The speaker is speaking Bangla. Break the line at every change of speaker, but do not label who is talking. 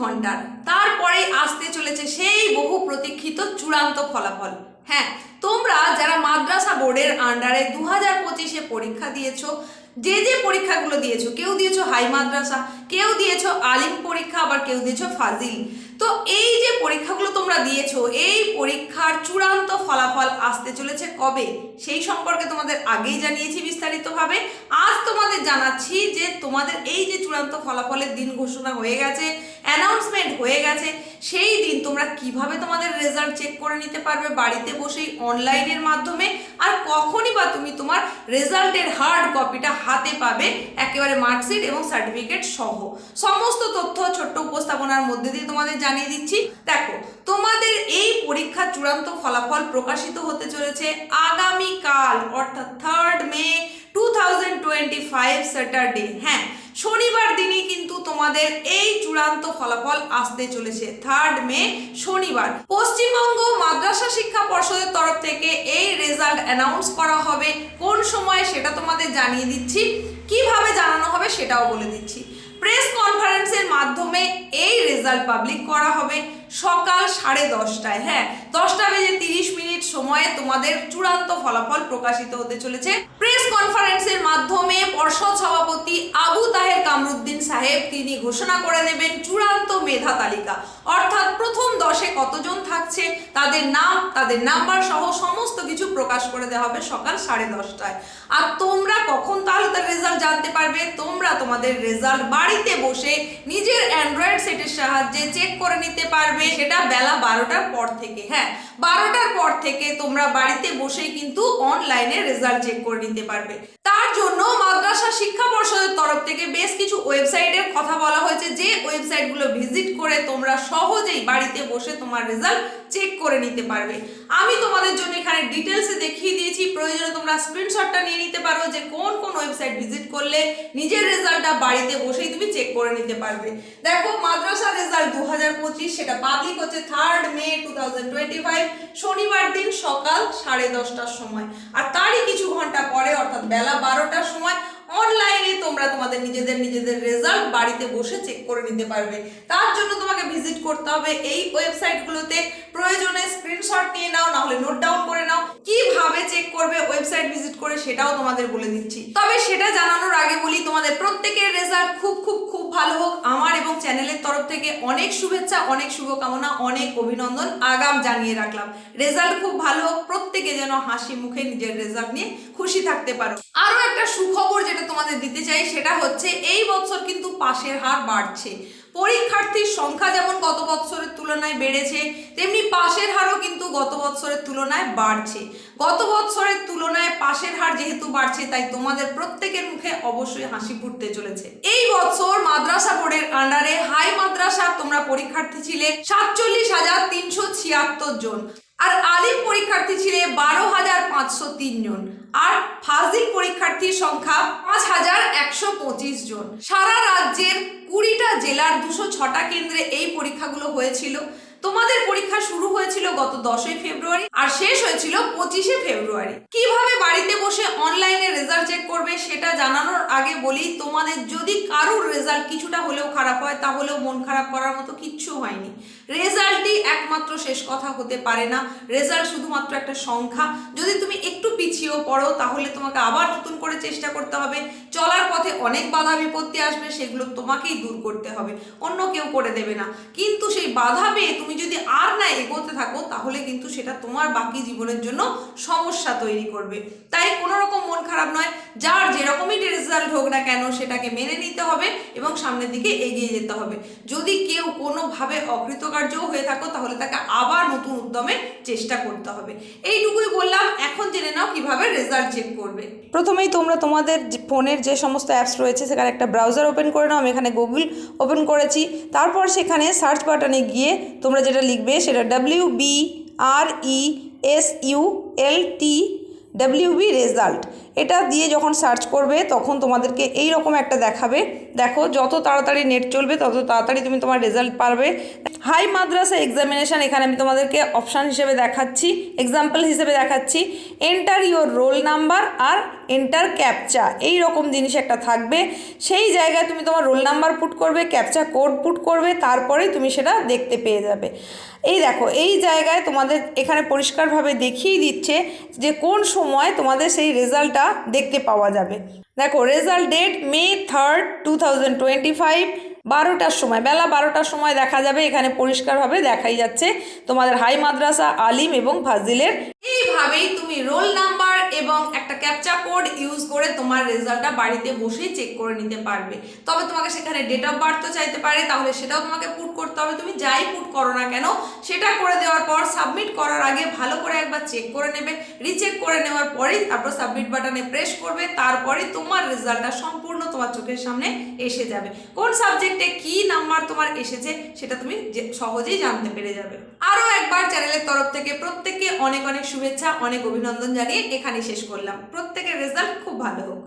ঘণ্টার তারপরে আসতে চলেছে সেই বহু প্রতীক্ষিত চূড়ান্ত ফলাফল। হ্যাঁ তোমরা যারা মাদ্রাসা বোর্ডের আন্ডারে দু হাজার পঁচিশে পরীক্ষা দিয়েছ, যে যে পরীক্ষাগুলো দিয়েছ, কেউ দিয়েছ হাই মাদ্রাসা, কেউ দিয়েছ আলিম পরীক্ষা, আবার কেউ দিয়েছ ফাজিল। তো এই যে পরীক্ষাগুলো তোমরা দিয়েছ, এই পরীক্ষার চূড়ান্ত ফলাফল আসতে চলেছে কবে? সেই সম্পর্কে তোমাদের আগেই জানিয়েছি বিস্তারিতভাবে। আজ তোমাদের জানাচ্ছি যে তোমাদের এই যে চূড়ান্ত ফলাফলের দিন ঘোষণা হয়ে গেছে অ্যানাউন্সমেন্ট হয়ে গেছে। সেই দিন তোমরা কীভাবে তোমাদের রেজাল্ট চেক করে নিতে পারবে বাড়িতে বসেই অনলাইনের মাধ্যমে? আর কখনই বা তুমি তোমার রেজাল্টের হার্ড কপিটা হাতে পাবে একেবারে মার্কশিট এবং সার্টিফিকেট সহ। সমস্ত তথ্য ছোট্ট উপস্থাপনার মধ্যে দিয়ে তোমাদের জানিয়ে দিচ্ছি। দেখো, তোমাদের এই পরীক্ষার চূড়ান্ত ফলাফল প্রকাশিত হতে চলেছে আগামীকাল, অর্থাৎ third May two thousand twenty five Saturday হ্যাঁ শনিবার দিনই কিন্তু তোমাদের এই চূড়ান্ত ফলাফল আসতে চলেছে। থার্ড মে শনিবার। পশ্চিমবঙ্গ মাদ্রাসা শিক্ষা পর্ষদের তরফ থেকে এই রেজাল্ট অ্যানাউন্স করা হবে। কোন সময় সেটা তোমাদের জানিয়ে দিচ্ছি। কীভাবে জানানো হবে সেটাও বলে দিচ্ছি। প্রেস কনফারেন্সের মাধ্যমে এই রেজাল্ট পাবলিক করা হবে সকাল সাড়ে দশটায়। হ্যাঁ দশটা বেজে তিরিশ মিনিট সময়ে তোমাদের চূড়ান্ত ফলাফল প্রকাশিত হতে চলেছে। প্রেস কনফারেন্সের মাধ্যমে পর্ষদ সভাপতি আবু তাহের কামরুদ্দিন সাহেব তিনি ঘোষণা করে দেবেন চূড়ান্ত মেধা তালিকা। অর্থাৎ প্রথম দশে কতজন থাকছে, তাদের নাম, তাদের নাম্বার সহ সমস্ত কিছু প্রকাশ করে দেওয়া হবে সকাল সাড়ে দশটায়। আর তোমরা কখন তাহলে তার রেজাল্ট জানতে পারবে? তোমরা তোমাদের রেজাল্ট বাড়িতে বসে নিজের অ্যান্ড্রয়েড সেটের সাহায্যে চেক করে নিতে পারবে। সেটা বেলা বারোটার পর থেকে হ্যাঁ। বারোটার থেকে তোমরা বাড়িতে বসেই কিন্তু অনলাইনে রেজাল্ট চেক করে নিতে পারবে। জন্য মাদ্রাসা শিক্ষা পর্ষদের তরফ থেকে বেশ কিছু ওয়েবসাইটের কথা বলা হয়েছে। যে ওয়েবসাইটগুলো ভিজিট করে তোমরা সহজেই বাড়িতে বসে তোমার রেজাল্ট চেক করে নিতে পারবে। আমি তোমাদের জন্য এখানে ডিটেলসে দেখিয়ে দিয়েছি। প্রয়োজনে তোমরা স্ক্রিনশটটা নিয়ে নিতে পারো যে কোন কোন ওয়েবসাইট ভিজিট করলে নিজের রেজাল্টটা বাড়িতে বসেই তুমি চেক করে নিতে পারবে। দেখো মাদ্রাসা রেজাল্ট দু হাজার পঁচিশ, সেটা পাবলিক হচ্ছে থার্ড মে টু শনিবার দিন সকাল সাড়ে দশটার সময়। আর তারই কিছু ঘণ্টা পরে, অর্থাৎ বেলা তোমরা তোমাদের নিজেদের নিজেদের রেজাল্ট বাড়িতে বসে চেক করে নিতে পারবে। তার জন্য তোমাকে ভিজিট করতে হবে এই ওয়েবসাইটগুলোতে প্রয়োজনে স্ক্রিনশট নিয়ে নাও, নাহলে নোট ডাউন করে কীভাবে চেক করবে ওয়েবসাইট ভিজিট করে সেটাও তোমাদের বলে দিচ্ছি। তবে সেটা জানানোর আগে বলি, তোমাদের প্রত্যেকের রেজাল্ট খুব খুব খুব ভালো হোক। আমার এবং চ্যানেলের তরফ থেকে অনেক শুভেচ্ছা, অনেক শুভকামনা, অনেক অভিনন্দন, আগাম জানিয়ে রাখলাম। রেজাল্ট খুব ভালো হোক, প্রত্যেকে যেন হাসি মুখে নিজের রেজাল্ট নিয়ে খুশি থাকতে পারো। আরও একটা সুখবর যেটা তোমাদের দিতে চাই, সেটা হচ্ছে এই বছর কিন্তু পাশের হার বাড়ছে। পরীক্ষার্থীর সংখ্যা যেমন গত বছরের তুলনায় বেড়েছে, তেমনি পাশের হারও কিন্তু গত বছরের তুলনায় বাড়ছে। গত বছরের তুলনায় পাশের হার যেহেতু বাড়ছে, তাই তোমাদের প্রত্যেকের মুখে অবশ্যই হাসি ফুটতে চলেছে। এই বছর মাদ্রাসা বোর্ডের আন্ডারে হাই মাদ্রাসা তোমরা পরীক্ষার্থী ছিলে সাতচল্লিশ হাজার তিনশো ছিয়াত্তর জন। আর আলিম পরীক্ষার্থী ছিলে বারো হাজার পাঁচশো জন। আর ফাজিল পরীক্ষার্থীর সংখ্যা পাঁচ হাজার একশো পঁচিশ জন। সারা রাজ্যের কুড়িটা জেলার দুশো ছটা কেন্দ্রে এই পরীক্ষাগুলো হয়েছিল। তোমাদের পরীক্ষা শুরু হয়েছিল গত দশই ফেব্রুয়ারি আর শেষ হয়েছিল পঁচিশে ফেব্রুয়ারি। কীভাবে বাড়িতে বসে অনলাইনে রেজাল্ট চেক করবে সেটা জানানোর আগে বলি, তোমাদের যদি কারোর রেজাল্ট কিছুটা হলেও খারাপ হয়, তাহলেও মন খারাপ করার মতো কিচ্ছু হয়নি। রেজাল্টই একমাত্র শেষ কথা হতে পারে না। রেজাল্ট শুধুমাত্র একটা সংখ্যা। যদি তুমি একটু পড়ো তাহলে তোমাকে আবার নতুন করে চেষ্টা করতে হবে। চলার পথে অনেক বাধা বিপত্তি আসবে, সেগুলো তোমাকেই দূর করতে হবে। অন্য কেউ করে দেবে না। কিন্তু সেই বাধা পেয়ে তুমি যদি আর না এগোতে থাকো, তাহলে কিন্তু সেটা তোমার বাকি জীবনের জন্য সমস্যা তৈরি করবে। তাই কোনো রকম মন খারাপ নয়। যার যেরকমই রেজাল্ট হোক না কেন, সেটাকে মেনে নিতে হবে এবং সামনের দিকে এগিয়ে যেতে হবে। যদি কেউ কোনোভাবে অকৃতকার্যও হয়ে থাকো, তাহলে তাকে আবার নতুন উদ্যমে চেষ্টা করতে হবে। এইটুকুই বললাম। এখন জেনে নাও কীভাবে রেজাল্ট চেক করবে।
প্রথমেই তোমরা তোমাদের ফোনের যে সমস্ত অ্যাপস রয়েছে, সেখানে একটা ব্রাউজার ওপেন করে নাও। আমি এখানে গুগল ওপেন করেছি। তারপর সেখানে সার্চ বাটনে গিয়ে তোমরা যেটা লিখবে, সেটা W B R E S U L T W B result এটা দিয়ে যখন সার্চ করবে, তখন তোমাদেরকে এই রকম একটা দেখাবে। দেখো, যত তাড়াতাড়ি নেট চলবে, তত তাড়াতাড়ি তুমি তোমার রেজাল্ট পারবে। হাই মাদ্রাসা এক্সামিনেশান এখানে আমি তোমাদেরকে অপশান হিসেবে দেখাচ্ছি এক্সাম্পল হিসেবে দেখাচ্ছি। এন্টার ইউর রোল নাম্বার আর এন্টার ক্যাপচা এই রকম জিনিস একটা থাকবে। সেই জায়গায় তুমি তোমার রোল নাম্বার পুট করবে ক্যাপচা কোড পুট করবে, তারপরে তুমি সেটা দেখতে পেয়ে যাবে। এই দেখো, এই জায়গায় তোমাদের এখানে পরিষ্কারভাবে দেখিয়ে দিচ্ছে যে কোন সময় তোমাদের সেই রেজাল্টটা দেখতে পাওয়া যাবে। দেখো result date May third two thousand twenty five বারোটার সময়, বেলা বারোটার সময় দেখা যাবে, এখানে পরিষ্কারভাবে দেখাই যাচ্ছে তোমাদের হাই মাদ্রাসা, আলিম এবং ফাজিলের।
এইভাবেই তুমি রোল নাম্বার এবং একটা ক্যাপচা কোড ইউজ করে তোমার রেজাল্টটা বাড়িতে বসেই চেক করে নিতে পারবে। তবে তোমাকে সেখানে ডেট অফ বার্থ তো চাইতে পারে, তাহলে সেটাও তোমাকে পুট করতে হবে। তুমি যাই পুট করো না কেন, সেটা করে দেওয়ার পর সাবমিট করার আগে ভালো করে একবার চেক করে নেবে। রিচেক করে নেওয়ার পরেই তারপর সাবমিট বাটনে প্রেস করবে তারপরে তোমার রেজাল্টটা সম্পূর্ণ তোমার চোখের সামনে এসে যাবে। কোন সাবজেক্টে কি নাম্বার তোমার এসেছে, সেটা তুমি সহজেই জানতে পেরে যাবে। আরও একবার চ্যানেলের তরফ থেকে প্রত্যেককে অনেক অনেক শুভেচ্ছা, অনেক অভিনন্দন জানিয়ে এখানে শেষ করলাম। প্রত্যেকের রেজাল্ট খুব ভালো। হোক